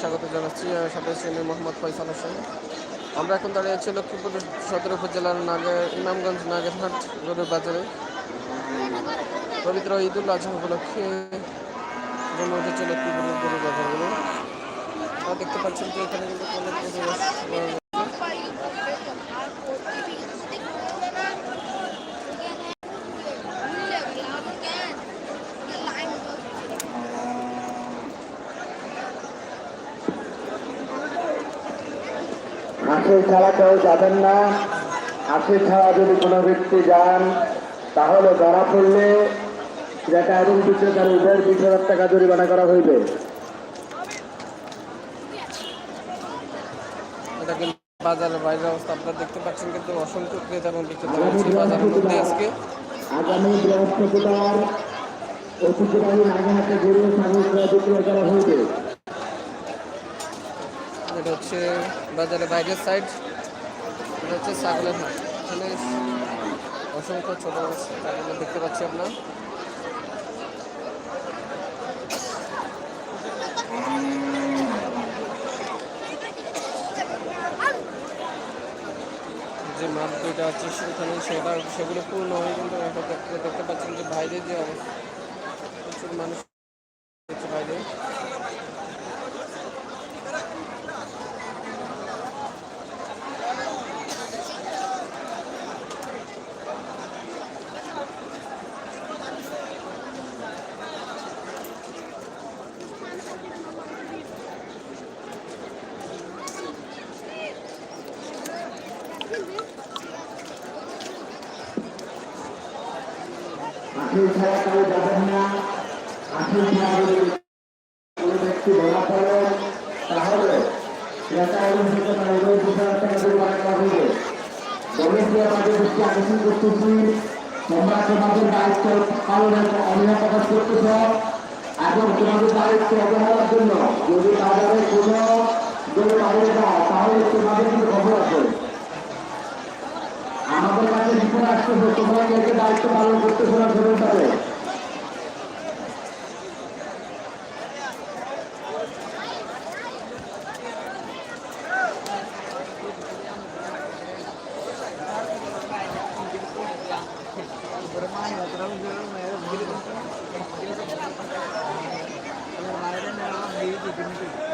স্বাগত জানাচ্ছি সাথে শ্রেণি মোহাম্মদ ফয়সাল হোসেন। আমরা এখন দাঁড়িয়ে আছি লক্ষ্মীপুর সদর উপজেলার নাগে ইমামগঞ্জ নাগেরহাট গরুর বাজারে। পবিত্র ঈদুল আজহা উপলক্ষে জমে উঠেছে লক্ষ্মীপুরের গরুর বাজারগুলো। দেখতে পাচ্ছেন যে এখানে কিন্তু হাসি ছাড়া কেউ যাবেন না। হাসি ছাড়া যদি কোনো ব্যক্তি যান তাহলে ধরা পড়লে যেটা এবং বিক্রেতার উভয়ের বিশ হাজার টাকা জরিমানা করা হইবে। বাজারের বাইরের অবস্থা আপনারা দেখতে পাচ্ছেন কিন্তু অসংখ্য ক্রেতা এবং বিক্রেতা রয়েছে বাজারের মধ্যে আজকে। আগামী বৃহস্পতিবার ঐতিহ্যবাহী গরু ছাগল ক্রয় বিক্রয় করা হইবে। এটা হচ্ছে, বাজারের বাইরের সাইড এটা হচ্ছে ছাগলের হাট। এখানে অসংখ্য ছোট ছাগল দেখতে পাচ্ছি আপনার যে মাপ দুইটা আছে, সেখানে সেটা সেগুলো পূর্ণ হয়ে কিন্তু দেখতে পাচ্ছেন যে বাইরে যে অবস্থা, প্রচুর মানুষ বাইরে। হাসি ছাড়া কেউ যাবেন না হাসি ছাড়া যদি কোনো ব্যক্তি বিক্রেতার উভয়ের বিশ হাজার টাকা করা দায়িত্ব অবহেলার জন্য যদি বাজারে কোনো খবর আছে যখন আসতেছে তোমরা একে দায়িত্ব পালন করতেছো না ধরে পাবে মায়ের নাম